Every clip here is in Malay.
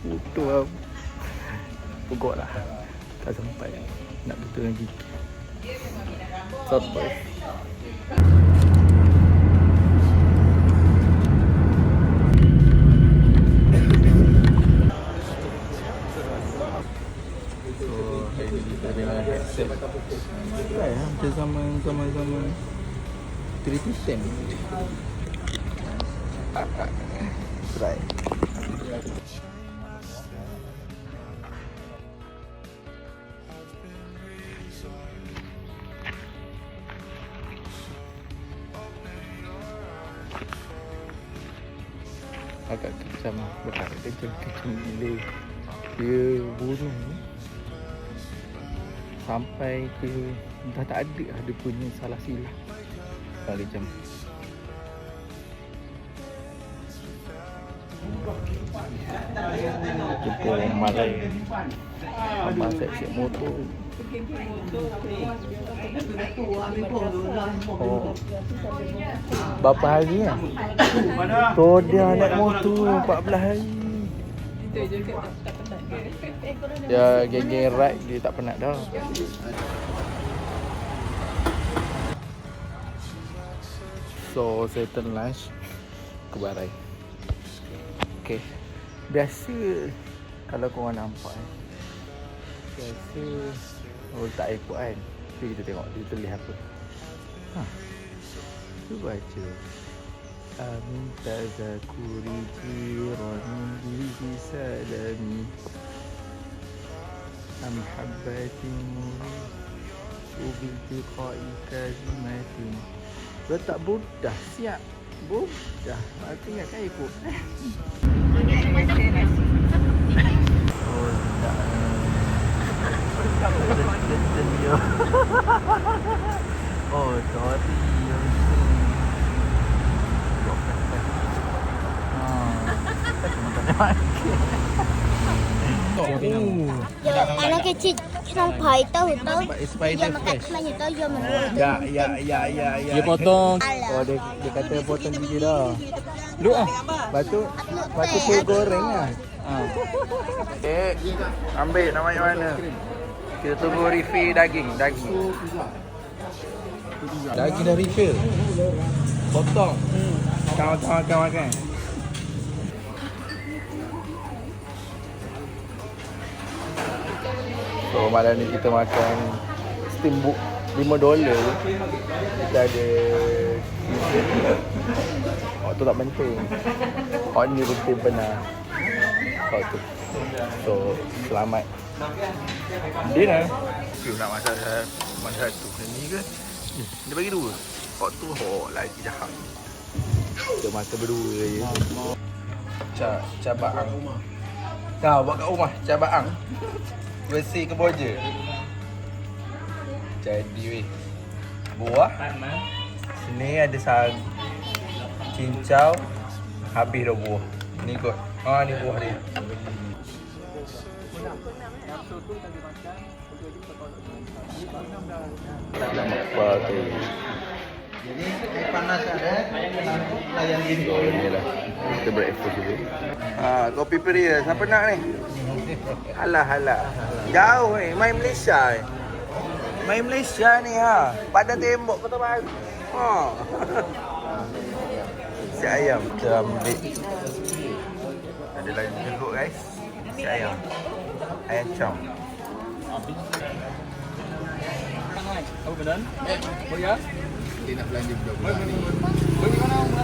Foto lah. Pukul lah. Tak sampai. Nak. Sampai. Kita dengan. Try lah. Macam sama sama sama. 310. Try. Gila dia bunuh ni sampai ke dah tak ada lah dia punya salah silap kali jam jumpa orang malai Abang siap-siap motor Oh. Berapa hari lah? Tu dia naik motor 14 hari. Ya geng-geng ride dia tak penat dah. So settle lunch ke barai. Okay. Biasa kalau korang nampak eh. Biasa oh tak ikut kan. Tapi kita tengok dia tulis apa. Ha. Tu baca. Jirani bihi salami Am habbatin muri Ubiltiqai kazimatin Letak budah siap. Budah Aku ingat kan ikut Oh tak Kencen dia Oh sorry Oh. Dia anak kecil sampai tahu tahu. Spice dia makan semuanya tahu dia makan. Ya ya ya ya ya. Dia potong. Oh dia, dia kata potong gigi dah. Lu ah. Batu batu kuih goreng ah. Eh, Ambil nama yang mana? Kita tunggu refill daging, daging. Daging dah refill. Potong. Kau kau kau makan. So malam ni kita makan steamboat 5 dolar. Kita ada Oh tu tak penting. Oh ni penting benar Oh tu. So selamat Dinner. You nak masak masak satu. Ni ke? Ni, Dia bagi dua. Kau tu oh lagi jahat. Kita makan berdua je. Ca, cabaang Kau buat kat rumah cabaang Versi Kemboja Jadi weh. Buah. Sini ada sag Cincau. Habis dah buah. Ni kot. Ah ni buah dia. Apa tu Jadi air panas ada, layan gini. So ni lah Kita breakfast dulu. Ah, kopi peria Siapa nak ni? Alah alah Jauh ni Main Malaysia ni Main Malaysia ni ha Pada tembok kota baru Ha Si ayam Kita ambil Ada lain jeruk guys Si ayam Ayam cam Apa benar? Boleh ya? Dia nak belanja budak-budak ni. Boleh mana?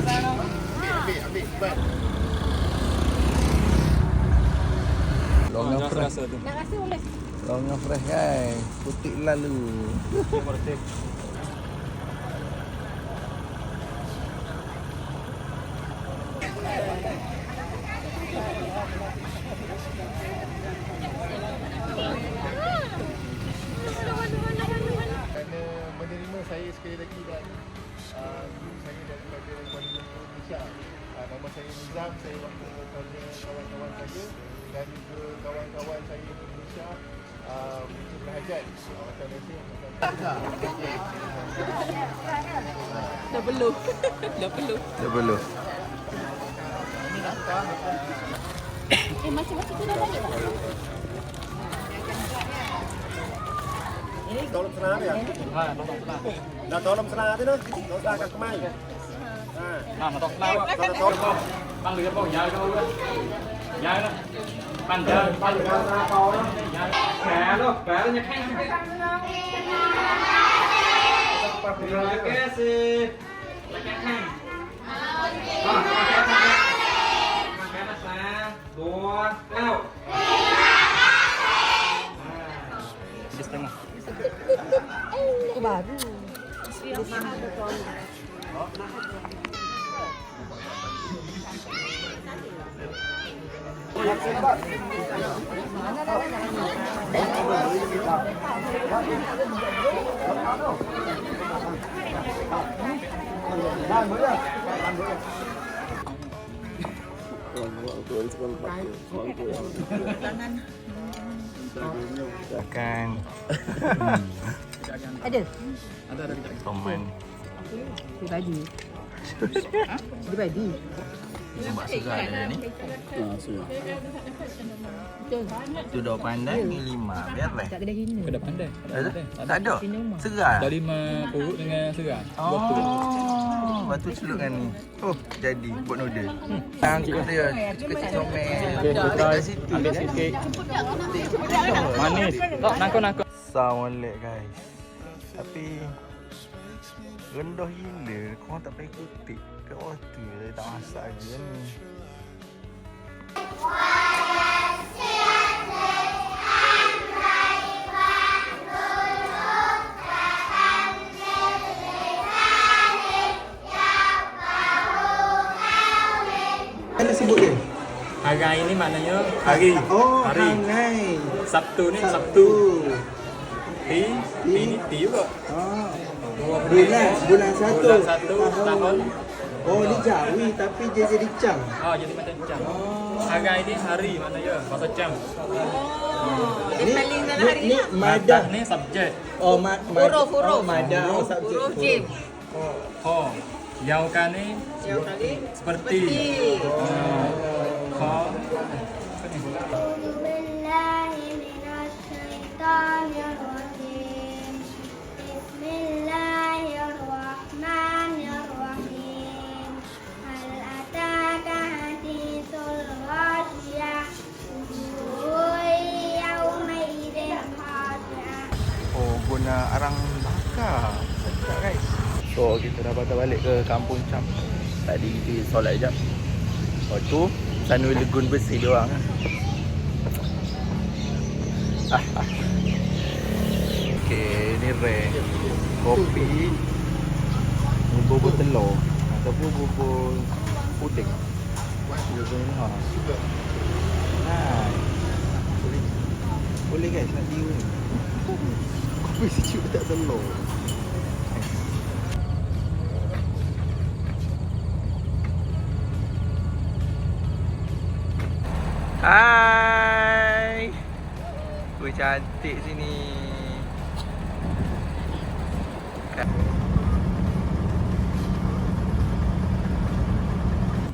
Rasa tu. Nak rasa boleh. Longan fresh guys Putih lalu menerima saya sekali lagi dan uh, guru saya daripada Kuala Lumpur Malaysia. Uh, nama saya Nizam, saya wakil kepada kawan-kawan saya dan juga kawan-kawan saya di Malaysia uh, untuk berhajat. Macam Malaysia, macam Dah peluh. Dah peluh. Dia belum Eh, macam-macam tu dah balik tak? Tolong senang dia. Ha, tolong senang. Dah tolong senang dia tu. Tolong senang kat kemai. Ha. Ha, mà tolong senang. Tolong tolong. Bang ปันเดินปันเดินซาเปาแผลล้วแผลแล้วจะแข็งแข็งแล้วแกสิแล้วแกแข็ง Makan. Ada. Ada ada kita. Toman. Dia bagi. Dia Sebab surat ada ni. Betul. Tu dah pandai ni lima. Biar lah. Tak kedai hina. Kedai pandai. Ada? Tak ada. Serat. Dah lima purut dengan serah. Betul. Oh, lepas tu celupkan ni. Oh, jadi buat noodle. Yang dia kecil comel. Okey, kita try ambil sikit. Manis. Tak nangkau nangkau. Assalamualaikum guys. Tapi rendah gila. Korang tak payah kutip. Kat waktu dia tak masak je ni. Sebut dia? Hari ini maknanya hari. Oh, hari. hangai. Sabtu ni Sabtu. Ti, ti ni ti juga. Oh. Bulan, bulan satu. Bulan satu tahun. Oh, ni jawi tapi dia jadi cang. Ah, jadi macam cang. Oh. Hari ini hari maknanya bahasa cang. Oh. Ini paling dalam hari ni lah. madah ni subjek. Oh, ma ma huruf oh, huruf madah oh, subjek. Huruf jim. Oh. Ho. Yang kan, kan ni seperti. seperti. Oh. Bismillahirrahmanirrahim. Patah balik ke kampung Cam. Tadi kita solat sekejap. Lepas tu, Sanui Legun bersih dia orang. Ah, ah. Okay, ni rare. Kopi. Ni bubur telur. Ataupun bubur puding. Bubur ni ha. Boleh. Boleh guys, nak tiru ni. Kopi sejuk tak telur. Ui cantik sini.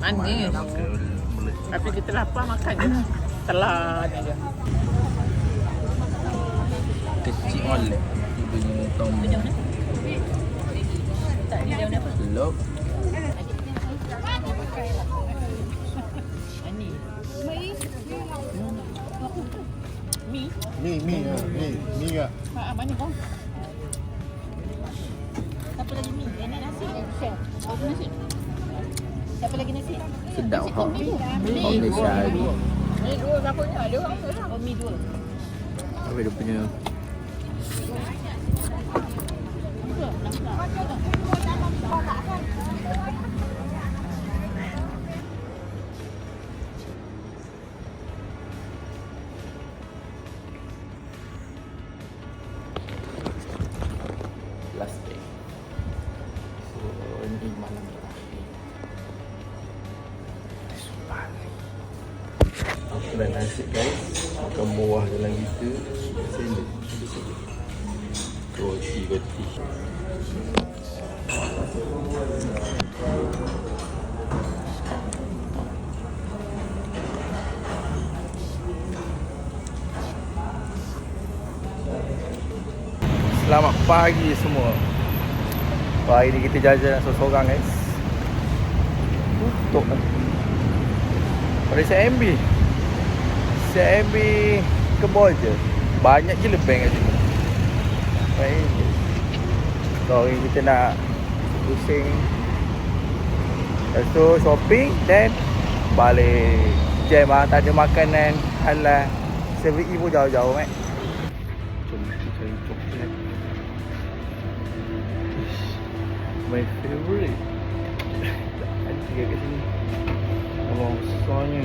Manis. Tapi kita lapar makan je. Telan je. Kecil oleh. Dia punya tom. Tak ada daun apa? Lop. Manis. Mi. Mi, mi, ha, mi, mi enggak? Ha, manis kau. Siapa lagi mi? Ini nasi. Oh, nasi. Siapa lagi nasi? Sedap kau. mi dua. Malaysia ni. Mi dua siapa ni? Ada orang tu lah. Oh, mi dua. Apa dia punya dan nasi guys. Makan buah dalam kita. Sendok. Roti roti. Selamat pagi semua. Pagi ni kita jajan seorang-seorang guys. Untuk Pada saya MB CMB Kebol je. Banyak gila bank kat sini Baik je. Ni kita nak Pusing. Lepas tu shopping Then Balik. Jam lah Tak ada makanan. Halal 7E pun jauh-jauh eh Jom kita cari coklat My favourite Ada tiga kat sini. Abang besarnya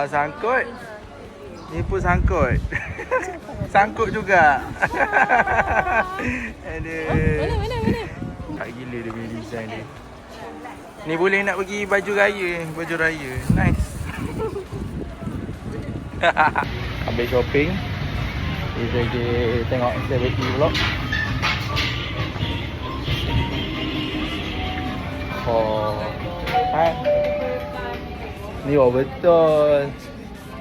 Seorang sangkut Ni pun sangkut. Sangkut juga. Aduh. Mana mana mana? Tak gila dia punya design dia. Ni boleh nak pergi baju raya. Baju raya. Nice. Habis shopping. Kita pergi tengok celebrity vlog Oh Hai Ni betul.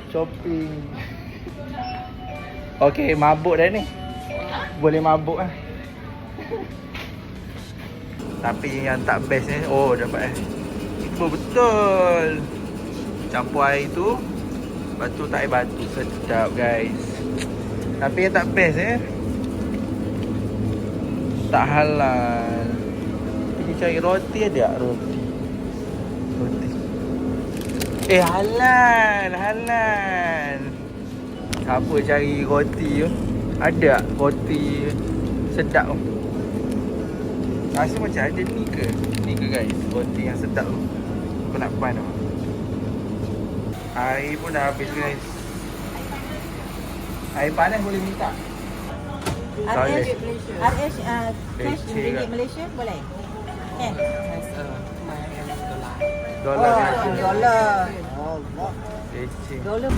Shopping. Okay mabuk dah ni. Boleh mabuk lah. Tapi yang tak best ni Oh dapat eh Itu betul. Campur air tu Lepas tu tak air batu. Sedap guys. Tapi yang tak best eh? Tak halal. Pergi cari roti ada tak roti. Roti Eh halal Halal Siapa cari roti tu Ada tak roti Sedap tu Rasa macam ada ni ke? Ni ke guys? Roti yang sedap tu. Aku nak pan tu. Air pun dah habis guys. Air panas boleh minta. RH RH uh, cash Leceh ringgit ke? Malaysia boleh? Kan? Dolar Oh. Leceh. Dolar.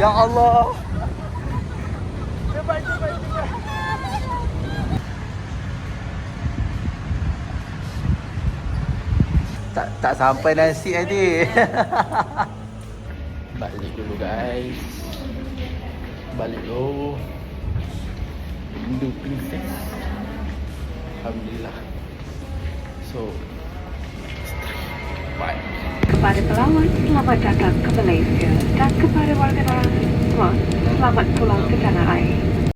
Ya Allah. Cepat, cepat, cepat. Tak tak sampai nasi tadi. Balik dulu guys. Balik dulu. Rindu princess. Alhamdulillah. So, bye. Kepada pelawat, selamat datang ke Malaysia dan kepada warga negara Selamat pulang ke tanah air.